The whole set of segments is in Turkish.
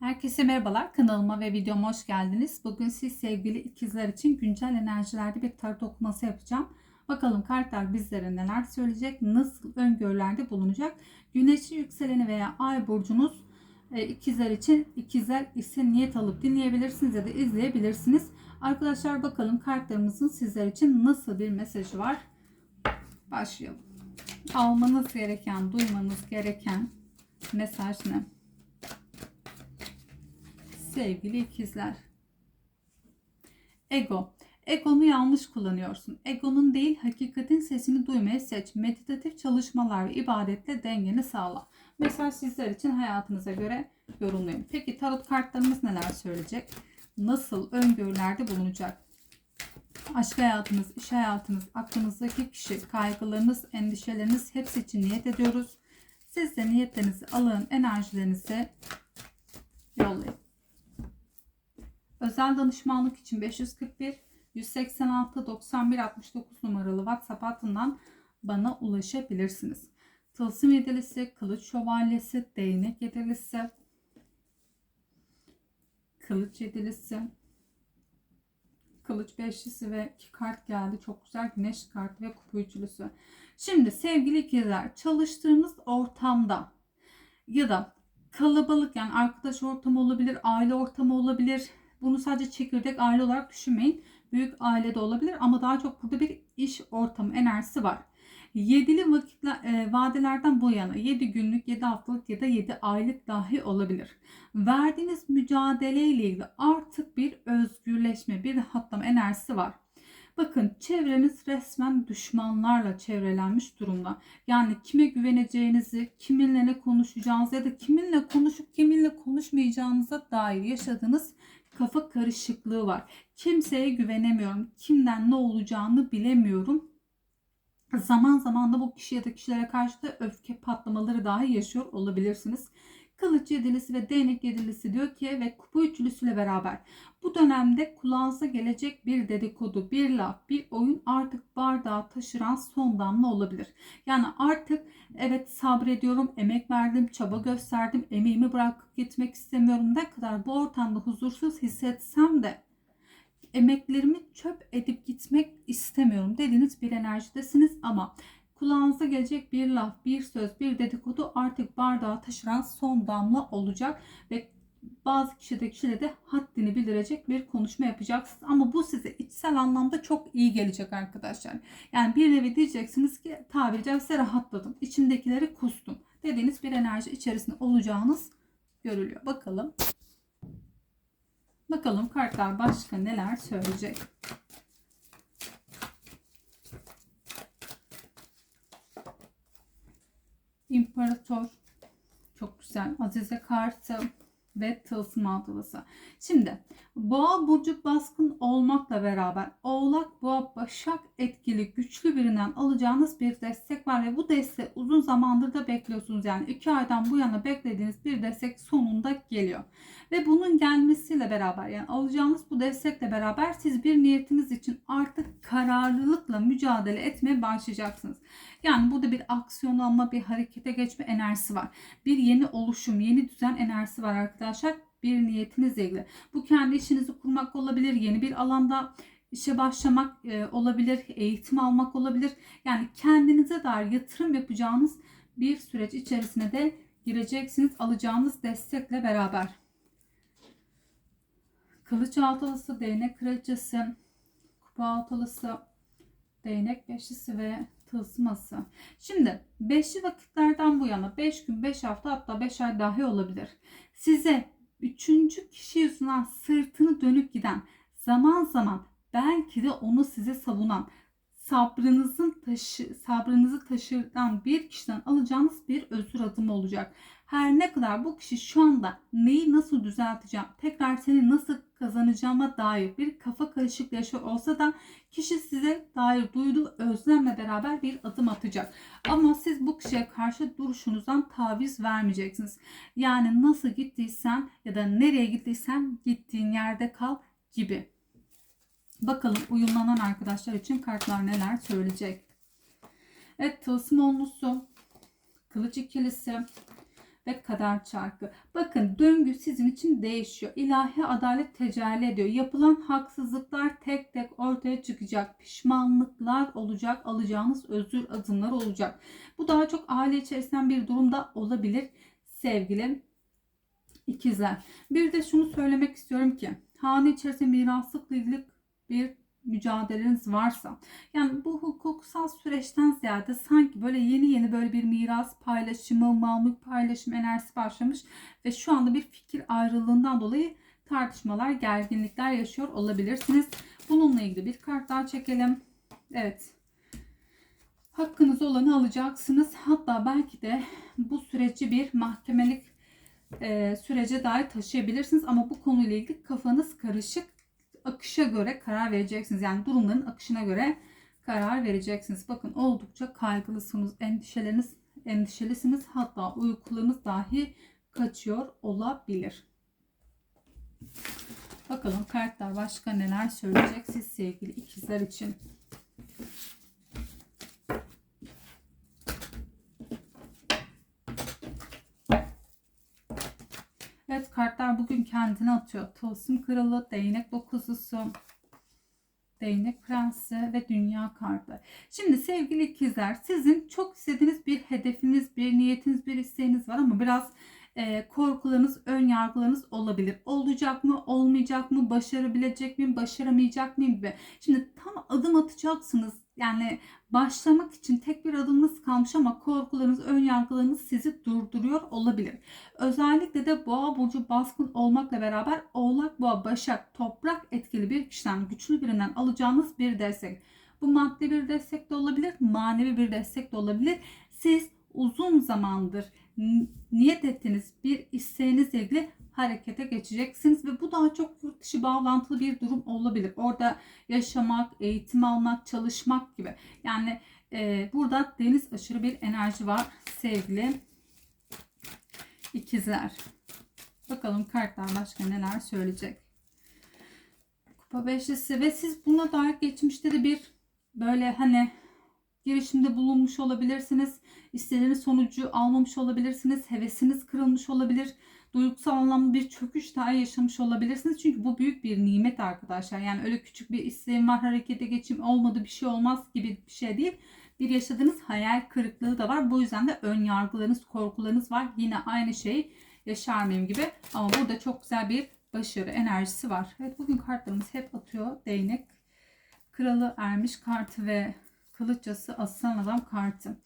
Herkese merhabalar. Kanalıma ve videoma hoş geldiniz. Bugün siz sevgili ikizler için güncel enerjilerde bir tarot okuması yapacağım. Bakalım kartlar bizlere neler söyleyecek, nasıl öngörülerde bulunacak. Güneşi yükseleni veya ay burcunuz e, ikizler için ikizler ise niyet alıp dinleyebilirsiniz ya da izleyebilirsiniz. Arkadaşlar bakalım kartlarımızın sizler için nasıl bir mesajı var. Başlayalım. Almanız gereken, duymanız gereken mesaj ne? Sevgili ikizler. Ego. Egonu yanlış kullanıyorsun. Egonun değil hakikatin sesini duymayı seç. Meditatif çalışmalar ve ibadetle dengeni sağla. Mesaj sizler için hayatınıza göre yorumlayın. Peki tarot kartlarımız neler söyleyecek? Nasıl öngörülerde bulunacak? Aşk hayatınız, iş hayatınız, aklınızdaki kişi, kaygılarınız, endişeleriniz hepsi için niyet ediyoruz. Siz de niyetlerinizi alın, enerjilerinizi yollayın. Özel danışmanlık için 541 186 91 69 numaralı WhatsApp hattından bana ulaşabilirsiniz. Tılsım yedilisi, kılıç şövalyesi, değnek yedilisi, kılıç yedilisi, kılıç beşlisi ve iki kart geldi. Çok güzel güneş kartı ve kupa üçlüsü. Şimdi sevgili ikizler çalıştığınız ortamda ya da kalabalık yani arkadaş ortamı olabilir, aile ortamı olabilir, bunu sadece çekirdek aile olarak düşünmeyin. Büyük aile de olabilir ama daha çok burada bir iş ortamı enerjisi var. Yedili vakitler, e, vadelerden bu yana 7 günlük, 7 haftalık ya da 7 aylık dahi olabilir. Verdiğiniz mücadeleyle ilgili artık bir özgürleşme, bir rahatlama enerjisi var. Bakın çevreniz resmen düşmanlarla çevrelenmiş durumda. Yani kime güveneceğinizi, kiminle ne konuşacağınızı ya da kiminle konuşup kiminle konuşmayacağınıza dair yaşadığınız kafa karışıklığı var. Kimseye güvenemiyorum. Kimden ne olacağını bilemiyorum. Zaman zaman da bu kişi ya da kişilere karşı da öfke patlamaları dahi yaşıyor olabilirsiniz. Kılıç yedilisi ve değnek yedilisi diyor ki ve kupa üçlüsüyle beraber bu dönemde kulağınıza gelecek bir dedikodu, bir laf, bir oyun artık bardağı taşıran son damla olabilir. Yani artık evet sabrediyorum, emek verdim, çaba gösterdim, emeğimi bırakıp gitmek istemiyorum. Ne kadar bu ortamda huzursuz hissetsem de emeklerimi çöp edip gitmek istemiyorum dediğiniz bir enerjidesiniz ama kulağınıza gelecek bir laf, bir söz, bir dedikodu artık bardağı taşıran son damla olacak ve bazı kişide kişide de haddini bildirecek bir konuşma yapacaksınız. Ama bu size içsel anlamda çok iyi gelecek arkadaşlar. Yani bir nevi diyeceksiniz ki tabiri caizse rahatladım. İçimdekileri kustum. Dediğiniz bir enerji içerisinde olacağınız görülüyor. Bakalım. Bakalım kartlar başka neler söyleyecek. İmparator. Çok güzel. Azize kartı ve tılsım altılısı. Şimdi boğa burcu baskın olmakla beraber oğlak boğa başak etkili güçlü birinden alacağınız bir destek var ve bu destek uzun zamandır da bekliyorsunuz. Yani iki aydan bu yana beklediğiniz bir destek sonunda geliyor. Ve bunun gelmesiyle beraber yani alacağınız bu destekle beraber siz bir niyetiniz için artık kararlılıkla mücadele etmeye başlayacaksınız. Yani burada bir aksiyon alma, bir harekete geçme enerjisi var. Bir yeni oluşum, yeni düzen enerjisi var arkadaşlar. Bir niyetinizle ilgili. Bu kendi işinizi kurmak olabilir, yeni bir alanda işe başlamak e, olabilir, eğitim almak olabilir. Yani kendinize dair yatırım yapacağınız bir süreç içerisine de gireceksiniz alacağınız destekle beraber. Kılıç altılısı, değnek kraliçesi, kupa altılısı, değnek beşlisi ve tılsıması. Şimdi beşli vakitlerden bu yana 5 gün, 5 hafta hatta 5 ay dahi olabilir. Size üçüncü kişi yüzünden sırtını dönüp giden zaman zaman belki de onu size savunan sabrınızın taşı, sabrınızı taşıran bir kişiden alacağınız bir özür adımı olacak. Her ne kadar bu kişi şu anda neyi nasıl düzelteceğim, tekrar seni nasıl kazanacağıma dair bir kafa karışıklığı yaşıyor olsa da kişi size dair duyduğu özlemle beraber bir adım atacak. Ama siz bu kişiye karşı duruşunuzdan taviz vermeyeceksiniz. Yani nasıl gittiysen ya da nereye gittiysen gittiğin yerde kal gibi. Bakalım uyumlanan arkadaşlar için kartlar neler söyleyecek. Evet tılsım onlusu, kılıç ikilisi ve kader çarkı. Bakın döngü sizin için değişiyor. İlahi adalet tecelli ediyor. Yapılan haksızlıklar tek tek ortaya çıkacak. Pişmanlıklar olacak. Alacağınız özür adımları olacak. Bu daha çok aile içerisinden bir durumda olabilir sevgili ikizler. Bir de şunu söylemek istiyorum ki hane içerisinde miraslıkla ilgili bir mücadeleniz varsa yani bu hukuksal süreçten ziyade sanki böyle yeni yeni böyle bir miras paylaşımı, mal mülk paylaşımı enerjisi başlamış ve şu anda bir fikir ayrılığından dolayı tartışmalar, gerginlikler yaşıyor olabilirsiniz. Bununla ilgili bir kart daha çekelim. Evet. Hakkınız olanı alacaksınız. Hatta belki de bu süreci bir mahkemelik e, sürece dair taşıyabilirsiniz. Ama bu konuyla ilgili kafanız karışık. Akışa göre karar vereceksiniz. Yani durumların akışına göre karar vereceksiniz. Bakın oldukça kaygılısınız, endişeleriniz, endişelisiniz. Hatta uykularınız dahi kaçıyor olabilir. Bakalım kartlar başka neler söyleyecek siz sevgili ikizler için. Evet kartlar bugün kendini atıyor. Tılsım kralı, değnek dokuzlusu, değnek prensi ve dünya kartı. Şimdi sevgili ikizler sizin çok istediğiniz bir hedefiniz, bir niyetiniz, bir isteğiniz var ama biraz e, korkularınız, ön yargılarınız olabilir. Olacak mı, olmayacak mı, başarabilecek miyim, başaramayacak mıyım gibi. Şimdi tam adım atacaksınız. Yani başlamak için tek bir adımınız kalmış ama korkularınız, ön yargılarınız sizi durduruyor olabilir. Özellikle de boğa burcu baskın olmakla beraber oğlak, boğa, başak, toprak etkili bir kişiden, güçlü birinden alacağınız bir destek. Bu maddi bir destek de olabilir, manevi bir destek de olabilir. Siz uzun zamandır niyet ettiğiniz bir isteğinizle ilgili harekete geçeceksiniz ve bu daha çok yurt dışı bağlantılı bir durum olabilir. Orada yaşamak, eğitim almak, çalışmak gibi. Yani e, burada deniz aşırı bir enerji var sevgili ikizler. Bakalım kartlar başka neler söyleyecek. Kupa beşlisi ve siz buna dair geçmişte de bir böyle hani girişimde bulunmuş olabilirsiniz. İstediğiniz sonucu almamış olabilirsiniz. Hevesiniz kırılmış olabilir. Duygusal anlamda bir çöküş daha yaşamış olabilirsiniz. Çünkü bu büyük bir nimet arkadaşlar. Yani öyle küçük bir isteğim var harekete geçeyim olmadı bir şey olmaz gibi bir şey değil. Bir yaşadığınız hayal kırıklığı da var. Bu yüzden de ön yargılarınız, korkularınız var. Yine aynı şey yaşar mıyım gibi. Ama burada çok güzel bir başarı enerjisi var. Evet bugün kartlarımız hep atıyor. Değnek, kralı ermiş kartı ve kılıççası aslan adam kartı.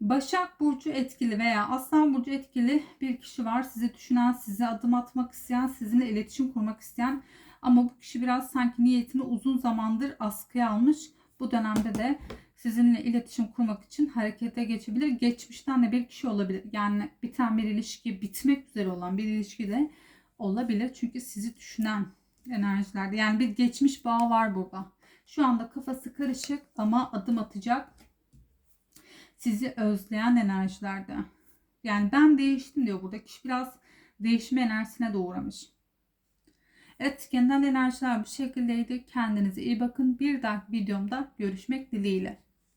Başak Burcu etkili veya Aslan Burcu etkili bir kişi var. Sizi düşünen, size adım atmak isteyen, sizinle iletişim kurmak isteyen ama bu kişi biraz sanki niyetini uzun zamandır askıya almış. Bu dönemde de sizinle iletişim kurmak için harekete geçebilir. Geçmişten de bir kişi olabilir. Yani biten bir ilişki, bitmek üzere olan bir ilişki de olabilir. Çünkü sizi düşünen enerjilerde. Yani bir geçmiş bağ var burada. Şu anda kafası karışık ama adım atacak. Sizi özleyen enerjilerde. Yani ben değiştim diyor burada. Kişi biraz değişme enerjisine doğramış. Evet genel enerjiler bu şekildeydi. Kendinize iyi bakın. Bir dahaki videomda görüşmek dileğiyle.